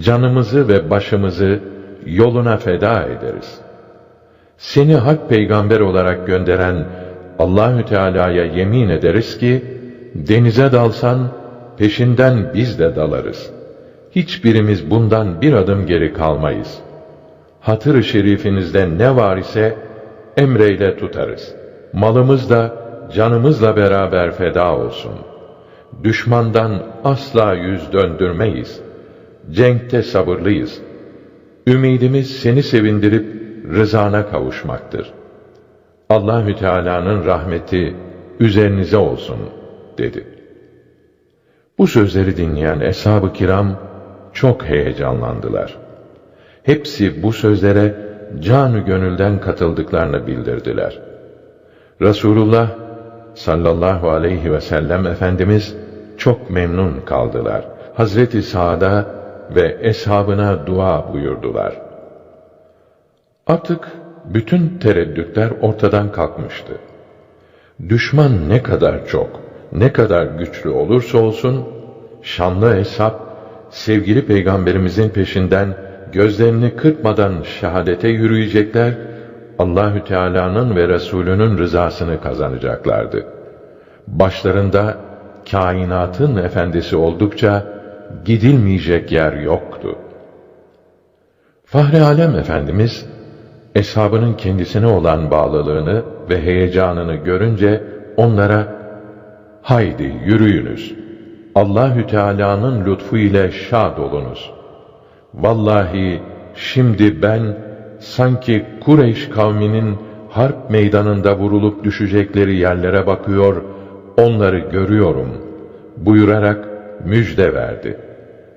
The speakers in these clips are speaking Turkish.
canımızı ve başımızı yoluna feda ederiz. Seni hak peygamber olarak gönderen Allahü Teala'ya yemin ederiz ki denize dalsan peşinden biz de dalarız. Hiçbirimiz bundan bir adım geri kalmayız. Hatır-ı şerifinizde ne var ise emreyle tutarız. Malımız da canımızla beraber feda olsun. Düşmandan asla yüz döndürmeyiz. Cenkte sabırlıyız. Ümidimiz seni sevindirip rızana kavuşmaktır. Allahü Teala'nın rahmeti üzerinize olsun dedi. Bu sözleri dinleyen eshab-ı kiram çok heyecanlandılar. Hepsi bu sözlere canı gönülden katıldıklarını bildirdiler. Resulullah sallallahu aleyhi ve sellem Efendimiz çok memnun kaldılar. Hazreti Sa'da ve eshabına dua buyurdular. Artık bütün tereddütler ortadan kalkmıştı. Düşman ne kadar çok, ne kadar güçlü olursa olsun, şanlı hesap, sevgili peygamberimizin peşinden gözlerini kırpmadan şehadete yürüyecekler, Allahü Teala'nın ve Resulünün rızasını kazanacaklardı. Başlarında kainatın efendisi oldukça gidilmeyecek yer yoktu. Fahri Alem Efendimiz eshabının kendisine olan bağlılığını ve heyecanını görünce onlara haydi yürüyünüz. Allahü Teala'nın lütfu ile şad olunuz. Vallahi şimdi ben sanki Kureyş kavminin harp meydanında vurulup düşecekleri yerlere bakıyor, onları görüyorum buyurarak müjde verdi.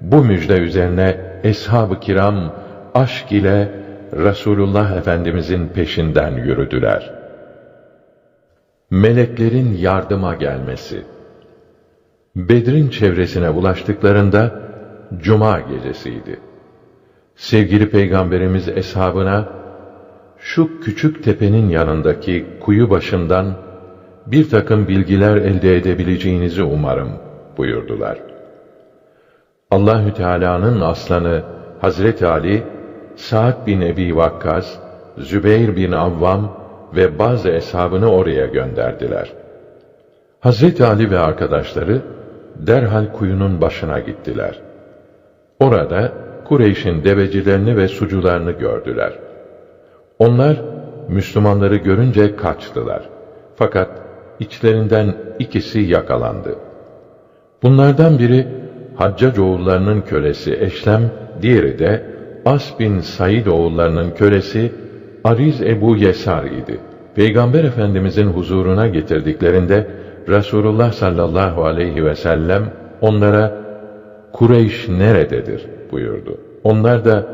Bu müjde üzerine eshab-ı kiram aşk ile Resulullah Efendimizin peşinden yürüdüler. Meleklerin yardıma gelmesi Bedrin çevresine ulaştıklarında Cuma gecesiydi. Sevgili Peygamberimiz eshabına, şu küçük tepenin yanındaki kuyu başından bir takım bilgiler elde edebileceğinizi umarım buyurdular. Allahü Teala'nın aslanı Hazreti Ali, Sa'd bin Ebi Vakkas, Zübeyir bin Avvam ve bazı eshabını oraya gönderdiler. Hazreti Ali ve arkadaşları derhal kuyunun başına gittiler. Orada Kureyş'in devecilerini ve sucularını gördüler. Onlar Müslümanları görünce kaçtılar. Fakat içlerinden ikisi yakalandı. Bunlardan biri Haccac oğullarının kölesi Eşlem, diğeri de As bin Said oğullarının kölesi Ariz Ebu Yesar idi. Peygamber Efendimizin huzuruna getirdiklerinde Resulullah sallallahu aleyhi ve sellem onlara Kureyş nerededir buyurdu. Onlar da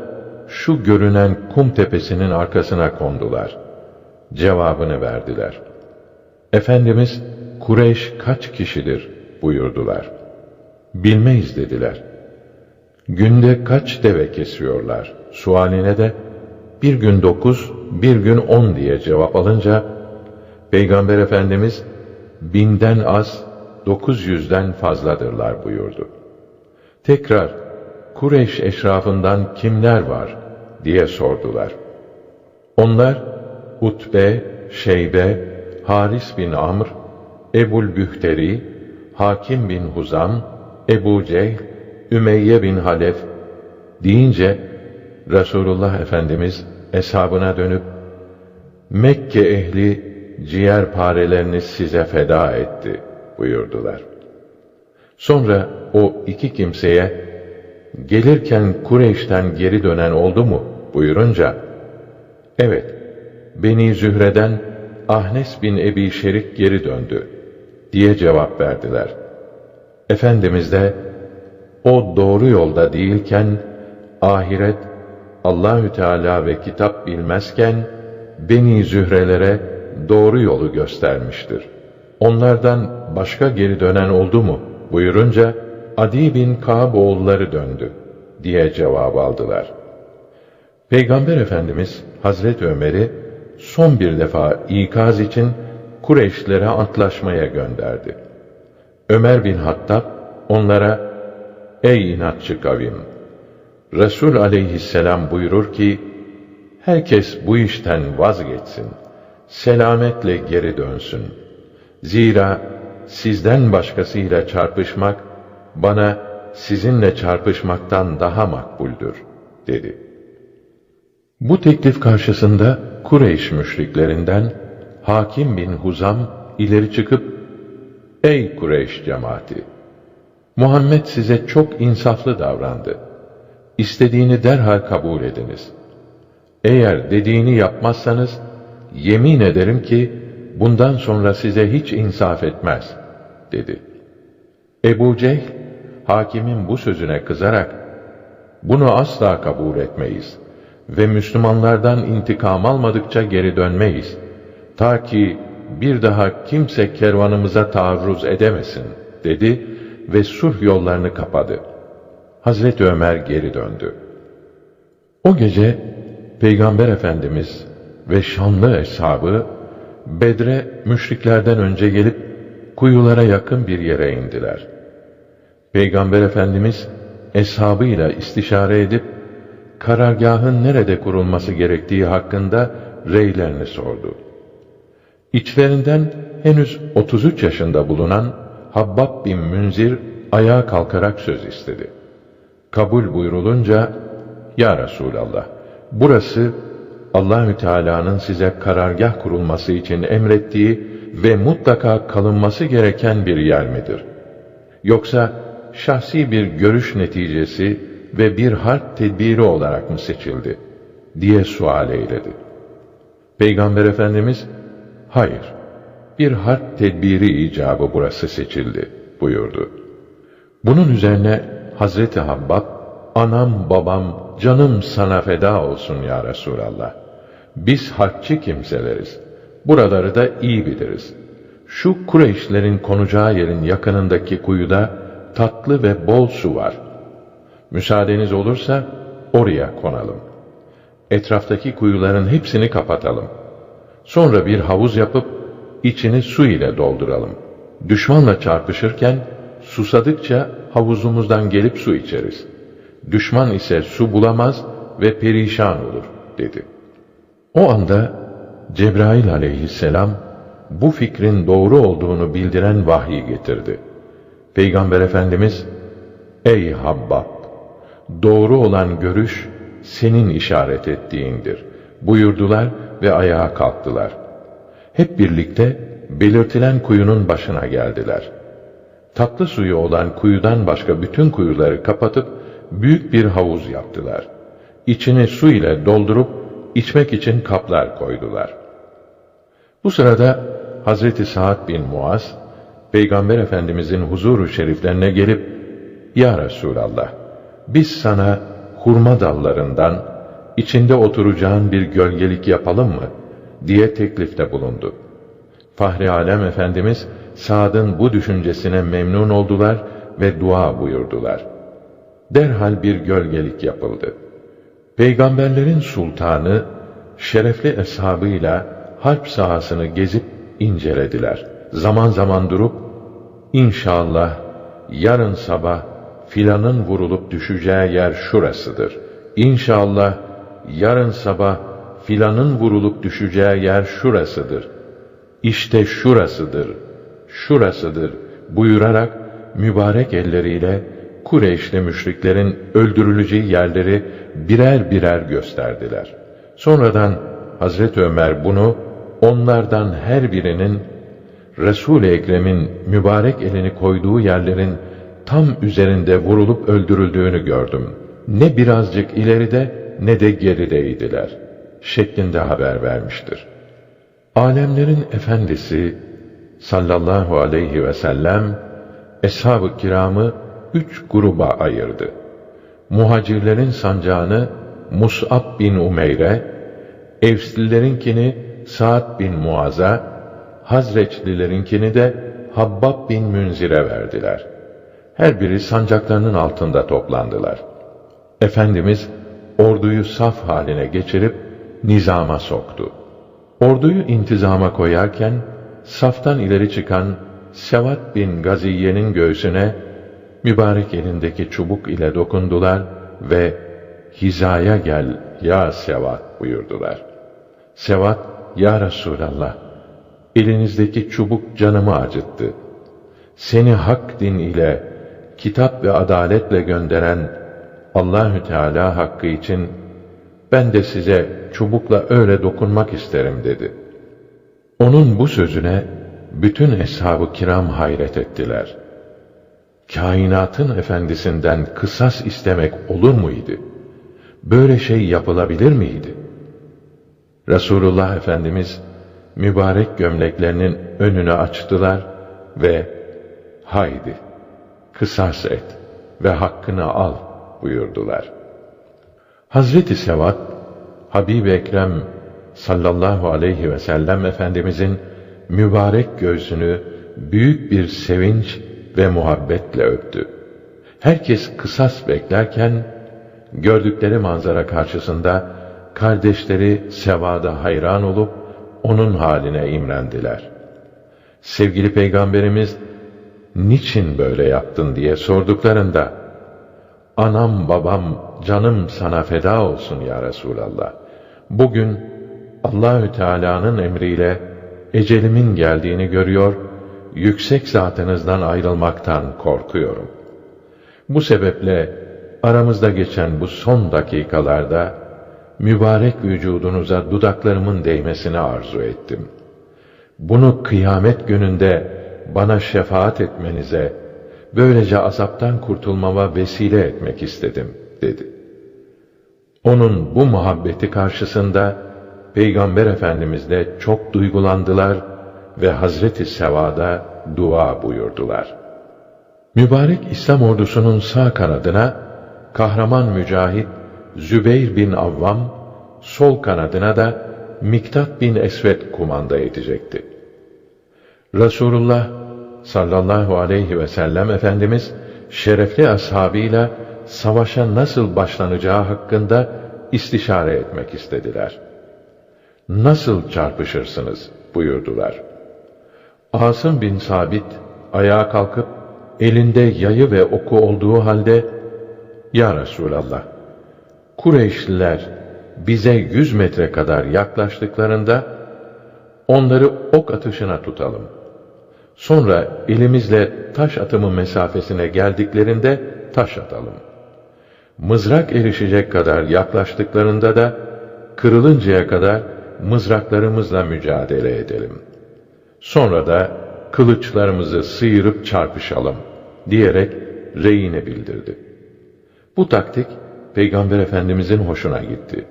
şu görünen kum tepesinin arkasına kondular. Cevabını verdiler. Efendimiz Kureyş kaç kişidir buyurdular. Bilmeyiz dediler. Günde kaç deve kesiyorlar? Sualine de bir gün dokuz, bir gün on diye cevap alınca Peygamber Efendimiz binden az, dokuz yüzden fazladırlar buyurdu. Tekrar Kureyş eşrafından kimler var diye sordular. Onlar Utbe, Şeybe, Haris bin Amr, Ebul Bühteri, Hakim bin Huzam, Ebu Cehl, Ümeyye bin Halef deyince Resulullah Efendimiz eshabına dönüp Mekke ehli ciğer parelerini size feda etti buyurdular. Sonra o iki kimseye gelirken Kureyş'ten geri dönen oldu mu buyurunca evet Beni Zühre'den Ahnes bin Ebi Şerik geri döndü diye cevap verdiler. Efendimiz de o doğru yolda değilken ahiret Allahü Teala ve kitap bilmezken Beni Zührelere doğru yolu göstermiştir. Onlardan başka geri dönen oldu mu buyurunca Adi bin Ka'b oğulları döndü diye cevap aldılar. Peygamber Efendimiz Hazreti Ömer'i son bir defa ikaz için Kureyşlere antlaşmaya gönderdi. Ömer bin Hattab onlara ey inatçı kavim Resul aleyhisselam buyurur ki, herkes bu işten vazgeçsin, selametle geri dönsün. Zira sizden başkasıyla çarpışmak, bana sizinle çarpışmaktan daha makbuldür, dedi. Bu teklif karşısında Kureyş müşriklerinden Hakim bin Huzam ileri çıkıp, Ey Kureyş cemaati! Muhammed size çok insaflı davrandı. İstediğini derhal kabul ediniz. Eğer dediğini yapmazsanız, yemin ederim ki, bundan sonra size hiç insaf etmez, dedi. Ebu Cehl, hakimin bu sözüne kızarak, bunu asla kabul etmeyiz ve Müslümanlardan intikam almadıkça geri dönmeyiz. Ta ki bir daha kimse kervanımıza taarruz edemesin, dedi ve sulh yollarını kapadı. Hazreti Ömer geri döndü. O gece Peygamber Efendimiz ve şanlı eshabı Bedre müşriklerden önce gelip kuyulara yakın bir yere indiler. Peygamber Efendimiz eshabıyla istişare edip karargahın nerede kurulması gerektiği hakkında reylerini sordu. İçlerinden henüz 33 yaşında bulunan Habbab bin Münzir ayağa kalkarak söz istedi. Kabul buyurulunca, Ya Resulallah, burası Allahü Teala'nın size karargah kurulması için emrettiği ve mutlaka kalınması gereken bir yer midir? Yoksa şahsi bir görüş neticesi ve bir harp tedbiri olarak mı seçildi? diye sual eyledi. Peygamber Efendimiz, hayır, bir harp tedbiri icabı burası seçildi buyurdu. Bunun üzerine Hazreti Habbab, anam babam canım sana feda olsun ya Resulallah. Biz harpçı kimseleriz. Buraları da iyi biliriz. Şu Kureyşlerin konacağı yerin yakınındaki kuyuda tatlı ve bol su var. Müsaadeniz olursa oraya konalım. Etraftaki kuyuların hepsini kapatalım. Sonra bir havuz yapıp içini su ile dolduralım. Düşmanla çarpışırken susadıkça havuzumuzdan gelip su içeriz. Düşman ise su bulamaz ve perişan olur, dedi. O anda Cebrail aleyhisselam bu fikrin doğru olduğunu bildiren vahyi getirdi. Peygamber Efendimiz, Ey Habbab! Doğru olan görüş, senin işaret ettiğindir. Buyurdular ve ayağa kalktılar. Hep birlikte belirtilen kuyunun başına geldiler. Tatlı suyu olan kuyudan başka bütün kuyuları kapatıp büyük bir havuz yaptılar. İçini su ile doldurup içmek için kaplar koydular. Bu sırada Hazreti Sa'd bin Muaz, Peygamber Efendimizin huzuru şeriflerine gelip, Ya Resulallah, biz sana hurma dallarından, içinde oturacağın bir gölgelik yapalım mı? diye teklifte bulundu. Fahri Alem Efendimiz, Sa'd'ın bu düşüncesine memnun oldular ve dua buyurdular. Derhal bir gölgelik yapıldı. Peygamberlerin sultanı, şerefli eshabıyla harp sahasını gezip incelediler. Zaman zaman durup, İnşallah yarın sabah filanın vurulup düşeceği yer şurasıdır. İnşallah yarın sabah filanın vurulup düşeceği yer şurasıdır. İşte şurasıdır, şurasıdır buyurarak mübarek elleriyle Kureyşli müşriklerin öldürüleceği yerleri birer birer gösterdiler. Sonradan Hazreti Ömer bunu onlardan her birinin Resul-i Ekrem'in mübarek elini koyduğu yerlerin tam üzerinde vurulup öldürüldüğünü gördüm. Ne birazcık ileride ne de gerideydiler. Şeklinde haber vermiştir. Alemlerin efendisi sallallahu aleyhi ve sellem eshab-ı kiramı üç gruba ayırdı. Muhacirlerin sancağını Mus'ab bin Umeyre, Evslilerinkini Sa'd bin Muaz'a, Hazreçlilerinkini de Habbab bin Münzir'e verdiler. Her biri sancaklarının altında toplandılar. Efendimiz orduyu saf haline geçirip nizama soktu. Orduyu intizama koyarken saftan ileri çıkan Sevat bin Gaziye'nin göğsüne mübarek elindeki çubuk ile dokundular ve hizaya gel ya Sevat buyurdular. Sevat, ya Resulallah, elinizdeki çubuk canımı acıttı. Seni hak din ile, kitap ve adaletle gönderen Allahü Teala hakkı için ben de size çubukla öyle dokunmak isterim dedi. Onun bu sözüne bütün eshab-ı kiram hayret ettiler. Kainatın efendisinden kısas istemek olur muydu? Böyle şey yapılabilir miydi? Resulullah Efendimiz mübarek gömleklerinin önünü açtılar ve haydi kısas et ve hakkını al buyurdular. Hazreti Sevat, Habib-i Ekrem sallallahu aleyhi ve sellem Efendimizin mübarek göğsünü büyük bir sevinç ve muhabbetle öptü. Herkes kısas beklerken, gördükleri manzara karşısında kardeşleri Sevad'a hayran olup onun haline imrendiler. Sevgili Peygamberimiz, niçin böyle yaptın diye sorduklarında, anam babam canım sana feda olsun ya Resulallah. Bugün Allahü Teala'nın emriyle ecelimin geldiğini görüyor, yüksek zatınızdan ayrılmaktan korkuyorum. Bu sebeple aramızda geçen bu son dakikalarda mübarek vücudunuza dudaklarımın değmesini arzu ettim. Bunu kıyamet gününde bana şefaat etmenize, böylece azaptan kurtulmama vesile etmek istedim, dedi. Onun bu muhabbeti karşısında, Peygamber Efendimiz de çok duygulandılar ve Hazreti Seva'da dua buyurdular. Mübarek İslam ordusunun sağ kanadına, kahraman mücahit Zübeyr bin Avvam, sol kanadına da Miktat bin Esved kumanda edecekti. Resulullah sallallahu aleyhi ve sellem Efendimiz şerefli ashabıyla savaşa nasıl başlanacağı hakkında istişare etmek istediler. Nasıl çarpışırsınız buyurdular. Asım bin Sabit ayağa kalkıp elinde yayı ve oku olduğu halde Ya Resulallah Kureyşliler bize yüz metre kadar yaklaştıklarında onları ok atışına tutalım. Sonra elimizle taş atımı mesafesine geldiklerinde taş atalım. Mızrak erişecek kadar yaklaştıklarında da kırılıncaya kadar mızraklarımızla mücadele edelim. Sonra da kılıçlarımızı sıyırıp çarpışalım diyerek reyine bildirdi. Bu taktik Peygamber Efendimizin hoşuna gitti.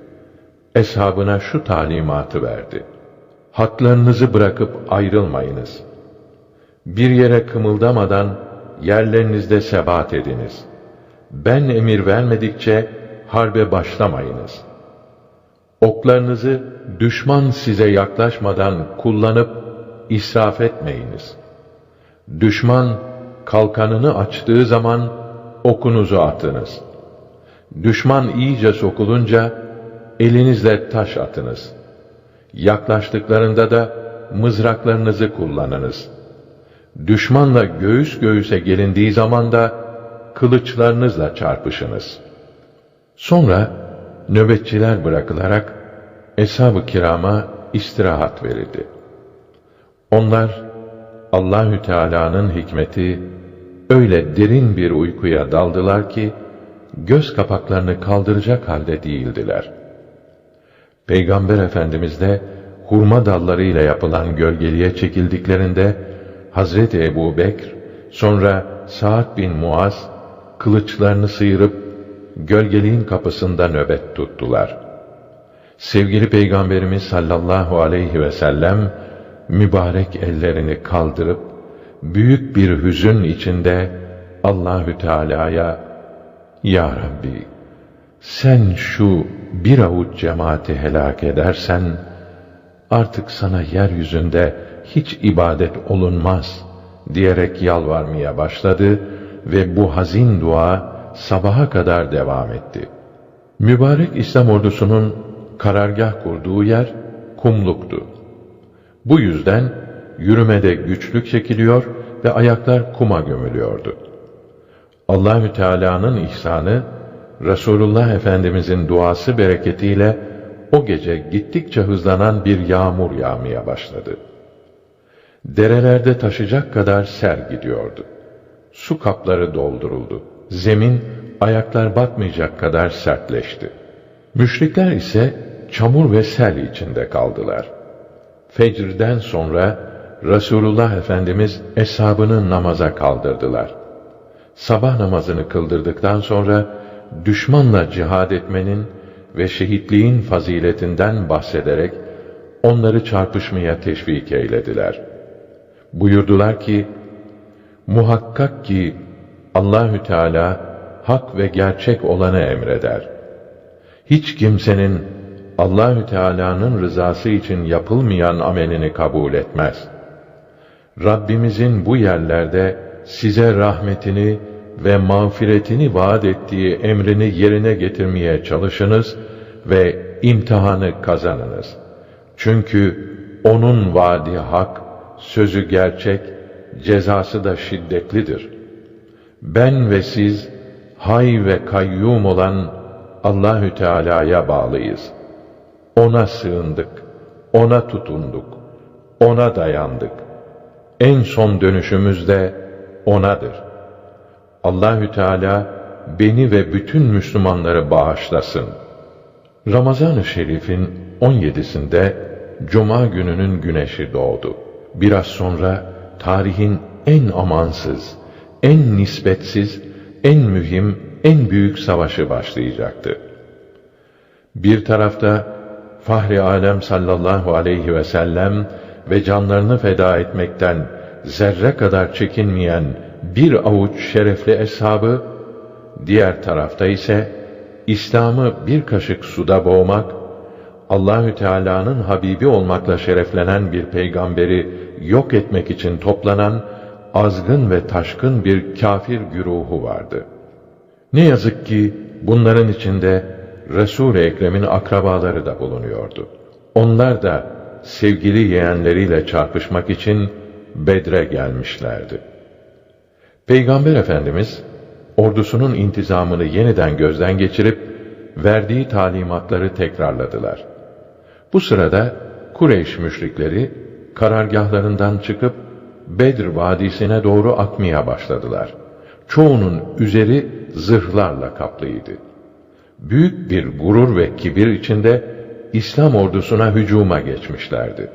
Eshabına şu talimatı verdi. Hatlarınızı bırakıp ayrılmayınız. Bir yere kımıldamadan yerlerinizde sebat ediniz. Ben emir vermedikçe harbe başlamayınız. Oklarınızı düşman size yaklaşmadan kullanıp israf etmeyiniz. Düşman kalkanını açtığı zaman okunuzu atınız. Düşman iyice sokulunca elinizle taş atınız. Yaklaştıklarında da mızraklarınızı kullanınız. Düşmanla göğüs göğüse gelindiği zaman da kılıçlarınızla çarpışınız. Sonra nöbetçiler bırakılarak eshab-ı kirama istirahat verildi. Onlar Allahü Teala'nın hikmeti öyle derin bir uykuya daldılar ki göz kapaklarını kaldıracak halde değildiler. Peygamber Efendimiz de hurma dallarıyla yapılan gölgeliğe çekildiklerinde Hazreti Ebu Bekr, sonra Sa'd bin Muaz kılıçlarını sıyırıp gölgeliğin kapısında nöbet tuttular. Sevgili Peygamberimiz sallallahu aleyhi ve sellem mübarek ellerini kaldırıp büyük bir hüzün içinde Allahü Teala'ya Ya Rabbi sen şu bir avuç cemaati helak edersen artık sana yeryüzünde hiç ibadet olunmaz diyerek yalvarmaya başladı ve bu hazin dua sabaha kadar devam etti. Mübarek İslam ordusunun karargah kurduğu yer kumluktu. Bu yüzden yürümede güçlük çekiliyor ve ayaklar kuma gömülüyordu. Allahü Teala'nın ihsanı Resulullah Efendimizin duası bereketiyle o gece gittikçe hızlanan bir yağmur yağmaya başladı. Derelerde taşacak kadar sel gidiyordu. Su kapları dolduruldu. Zemin ayaklar batmayacak kadar sertleşti. Müşrikler ise çamur ve sel içinde kaldılar. Fecrden sonra Resulullah Efendimiz eshabını namaza kaldırdılar. Sabah namazını kıldırdıktan sonra düşmanla cihad etmenin ve şehitliğin faziletinden bahsederek onları çarpışmaya teşvik eylediler. Buyurdular ki, muhakkak ki Allahü Teala hak ve gerçek olanı emreder. Hiç kimsenin Allahü Teala'nın rızası için yapılmayan amelini kabul etmez. Rabbimizin bu yerlerde size rahmetini ve mağfiretini vaat ettiği emrini yerine getirmeye çalışınız ve imtihanı kazanınız. Çünkü onun vaadi hak, sözü gerçek, cezası da şiddetlidir. Ben ve siz hay ve kayyum olan Allahü Teala'ya bağlıyız. Ona sığındık, ona tutunduk, ona dayandık. En son dönüşümüz de onadır. Allahü Teala beni ve bütün Müslümanları bağışlasın. Ramazan-ı Şerif'in 17'sinde Cuma gününün güneşi doğdu. Biraz sonra tarihin en amansız, en nispetsiz, en mühim, en büyük savaşı başlayacaktı. Bir tarafta Fahri Alem sallallahu aleyhi ve sellem ve canlarını feda etmekten zerre kadar çekinmeyen bir avuç şerefli eshabı, diğer tarafta ise İslam'ı bir kaşık suda boğmak, Allahü Teala'nın Habibi olmakla şereflenen bir peygamberi yok etmek için toplanan azgın ve taşkın bir kafir güruhu vardı. Ne yazık ki bunların içinde Resul-i Ekrem'in akrabaları da bulunuyordu. Onlar da sevgili yeğenleriyle çarpışmak için Bedre gelmişlerdi. Peygamber Efendimiz ordusunun intizamını yeniden gözden geçirip verdiği talimatları tekrarladılar. Bu sırada Kureyş müşrikleri karargahlarından çıkıp Bedir vadisine doğru akmaya başladılar. Çoğunun üzeri zırhlarla kaplıydı. Büyük bir gurur ve kibir içinde İslam ordusuna hücuma geçmişlerdi.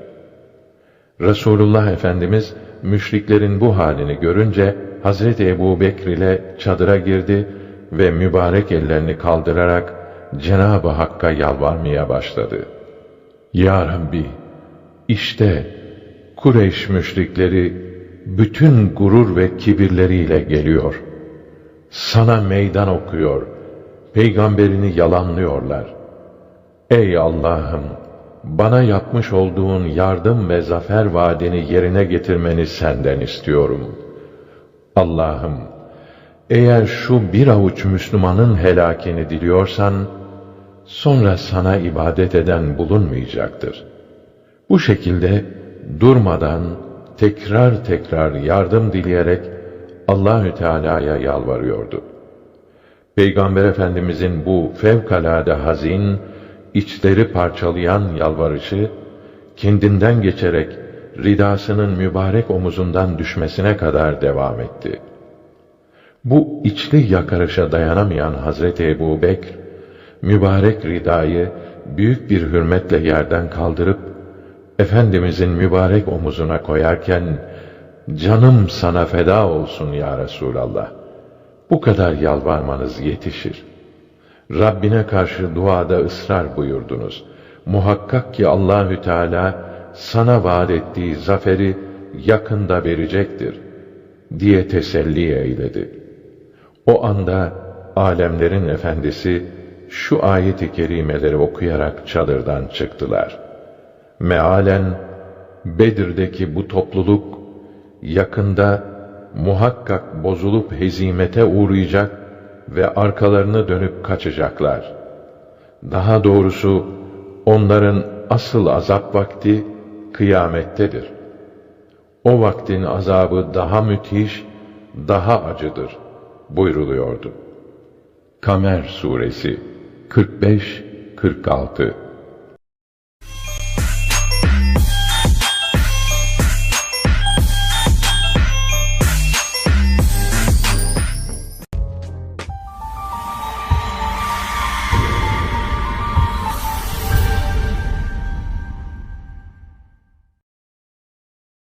Resulullah Efendimiz müşriklerin bu halini görünce Hazreti Ebu Bekr ile çadıra girdi ve mübarek ellerini kaldırarak Cenab-ı Hakk'a yalvarmaya başladı. Ya Rabbi, işte Kureyş müşrikleri bütün gurur ve kibirleriyle geliyor. Sana meydan okuyor, peygamberini yalanlıyorlar. Ey Allah'ım! Bana yapmış olduğun yardım ve zafer vaadini yerine getirmeni senden istiyorum. Allah'ım! Eğer şu bir avuç Müslümanın helakini diliyorsan, sonra sana ibadet eden bulunmayacaktır. Bu şekilde durmadan tekrar tekrar yardım dileyerek Allahü Teala'ya yalvarıyordu. Peygamber Efendimizin bu fevkalade hazin, içleri parçalayan yalvarışı, kendinden geçerek ridasının mübarek omuzundan düşmesine kadar devam etti. Bu içli yakarışa dayanamayan Hazreti Ebu Bekr, mübarek ridayı büyük bir hürmetle yerden kaldırıp, Efendimizin mübarek omuzuna koyarken, canım sana feda olsun ya Resulallah. Bu kadar yalvarmanız yetişir. Rabbine karşı duada ısrar buyurdunuz. Muhakkak ki Allahü Teala sana vaat ettiği zaferi yakında verecektir diye teselli eyledi. O anda alemlerin efendisi şu ayet-i kerimeleri okuyarak çadırdan çıktılar. Mealen Bedir'deki bu topluluk yakında muhakkak bozulup hezimete uğrayacak ve arkalarını dönüp kaçacaklar. Daha doğrusu onların asıl azap vakti kıyamettedir. O vaktin azabı daha müthiş, daha acıdır buyruluyordu. Kamer Suresi 45-46